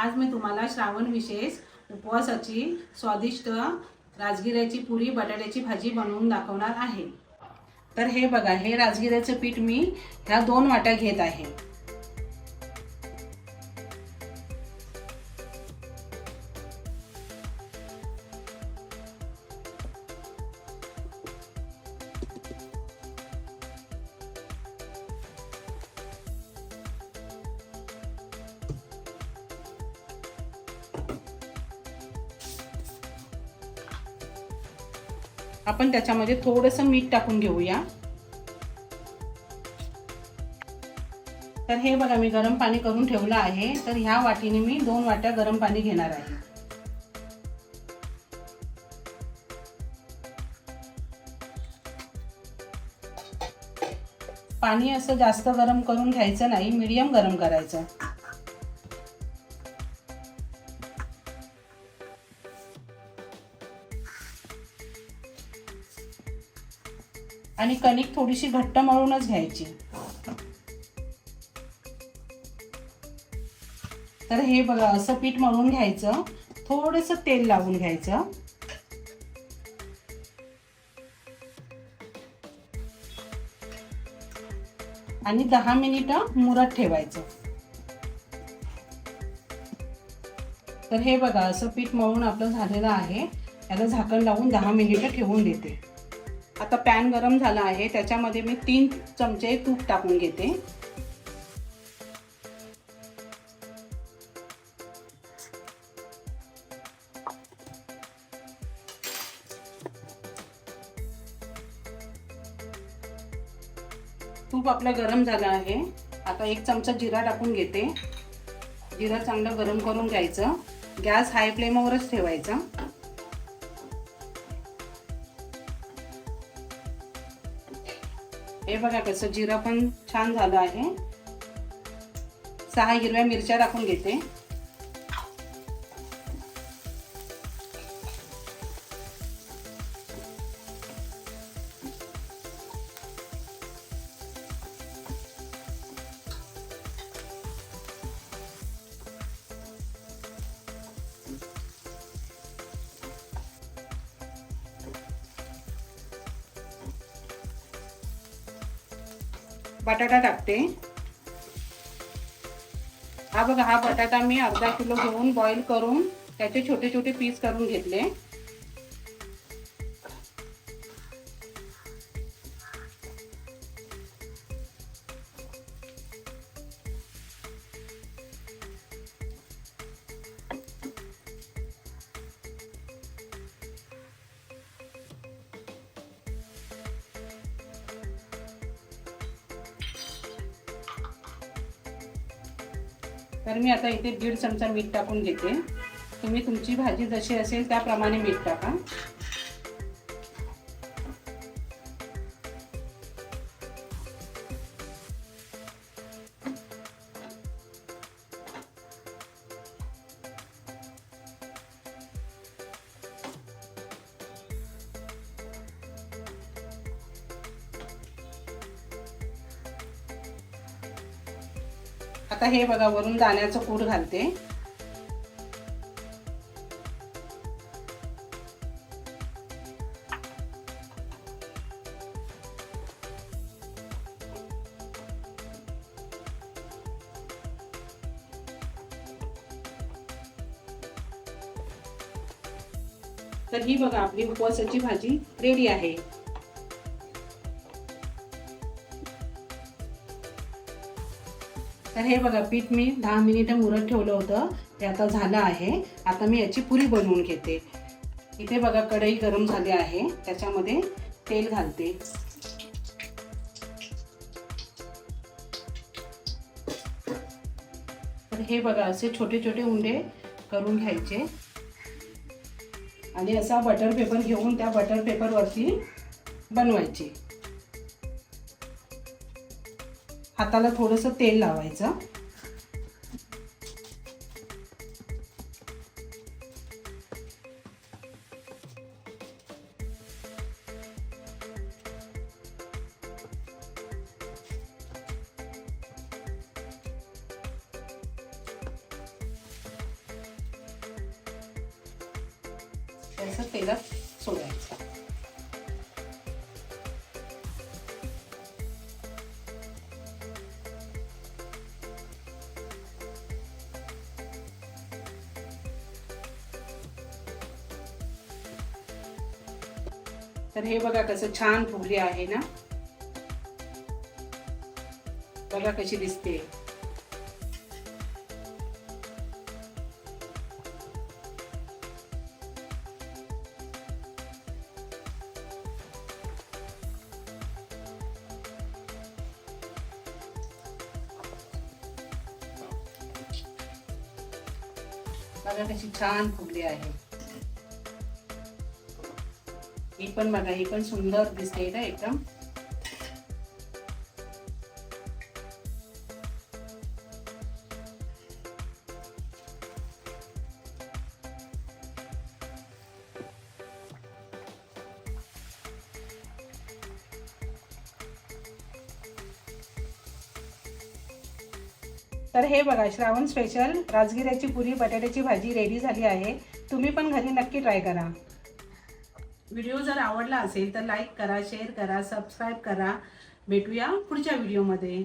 आज मी तुम्हाला श्रावण विशेष उपवासाची स्वादिष्ट राजगिऱ्याची पुरी बटाट्याची भाजी बनवून दाखवणार आहे. तर हे बघा हे राजगिऱ्याचं पीठ मी ह्या दोन वाट्या घेत आहे. आपण त्याच्यामध्ये थोडंसं मीठ टाकून घेऊया. तर हे बघा मी गरम पाणी करून ठेवलं आहे. तर ह्या वाटीने मी दोन वाट्या गरम पाणी घेणार आहे. पाणी असं जास्त गरम करून घ्यायचं नाही मीडियम गरम करायचं. आणि कणिक थोडीशी घट्ट मळूनच घ्यायची. तर हे बघा असं पीठ मळून घ्यायचं. थोडंसं तेल लावून घ्यायचं. आणि दहा मिनिटं मुरत ठेवायचं. तर हे बघा असं पीठ मळून आपलं झालेलं आहे. याला झाकण लावून दहा मिनिटं ठेवून देते. आता पॅन गरम झाला आहे त्याच्यामध्ये मी तीन चमचे तूप टाकून घेते. तूप आपलं गरम झालं आहे. आता एक चमचा जिरा टाकून घेते. जिरा चांगलं गरम करून घ्यायचं. गॅस हाय फ्लेमवरच ठेवायचा. हे बघा कसं जिरं पण छान झालं आहे. सहा हिरव्या मिरच्या टाकून घेते. बटाटा टाकते. हा बघा हा बटाटा मी अर्धा किलो घेऊन बॉईल करून त्याचे छोटे छोटे पीस करून घेतले. तर मी आता इथे दीड चमचा मीठ टाकून घेते. तुम्ही तुमची भाजी जशी असेल त्याप्रमाणे मीठ टाका. आता हे बघा वरून दाण्याचं कूट घालते. तर ही बघा आपली उपवासाची भाजी रेडी आहे. तर हे बघा पीठ मी दहा मिनिटं मुरत ठेवलं होतं. ते आता झालं आहे. आता मी याची पुरी बनवून घेते. इथे बघा कढई गरम झाली आहे. त्याच्यामध्ये तेल घालते. तर हे बघा असे छोटे छोटे उंडे करून घ्यायचे. आणि असा बटर पेपर घेऊन त्या बटर पेपरवरती बनवायचे. हाताला थोडंसं तेल लावायचं. त्याचं तेलात सोडायचं. तर हे बघा कसं छान फुगले आहे ना. बघा कशी दिसते. बघा कशी छान फुगली आहे. ही पण बघा ही पण सुंदर दिसते ना एकदम. तर हे बघा श्रावण स्पेशल राजगिऱ्याची पुरी बटाट्याची भाजी रेडी झाली आहे. तुम्ही पण घरी नक्की ट्राय करा. व्हिडिओ जर आवडला असेल तर लाईक करा शेअर करा सबस्क्राईब करा. भेटूया पुढच्या व्हिडिओमध्ये.